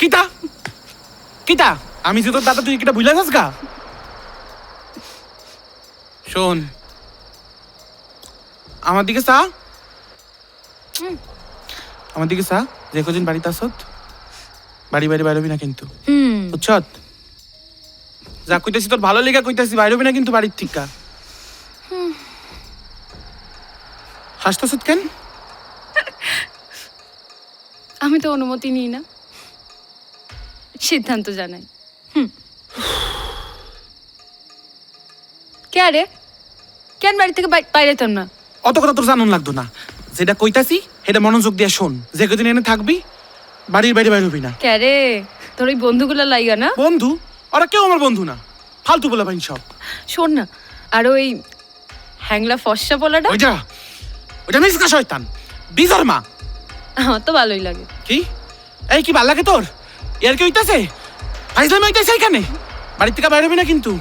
কিতা? কিতা? আমি যে তোর দাদা তুই কিটা ভুলে যাস গা? শোন। আমার দিকে চা আমার দিকে চা যে কদিন বাড়িতে আসত বাড়ি বাড়ি বাইরবি না কিন্তু। হুম। বুঝছত যা কইতাছি তোর ভালো লেগে কইতাছি বাইরবি না কিন্তু বাড়ির ঠিকা। হাসতাছত কেন? আমি তো অনুমতি নিই না। সিদ্ধান্ত জানাই। হুম। কে আরে কেন বাড়ি থেকে বাই- বাইরে যেতাম না? অত কথা তোর জানুন লাগতো না। যেটা কইতাছি সেটা মনোযোগ দিয়ে শোন। যে কদিন এনে থাকবি বাড়ির বাইরে বাইরবি না। কে রে? তোর ওই বন্ধুগুলো লাইগা না? বন্ধু? ওরা কেউ আমার বন্ধু না। ফালতু বলে পাইন সব। শোন না আর ওই হ্যাংলা ফর্সা বলাটা? ওইটা ওইটা মিসকা শয়তান। বিজর মা। আমার তো ভালোই লাগে। কি? এই কি ভালো লাগে তোর? এর কি হইতাছে আইসলামে হইতাছে এখানে বাড়ির থেকে বাইরে হবে না কিন্তু।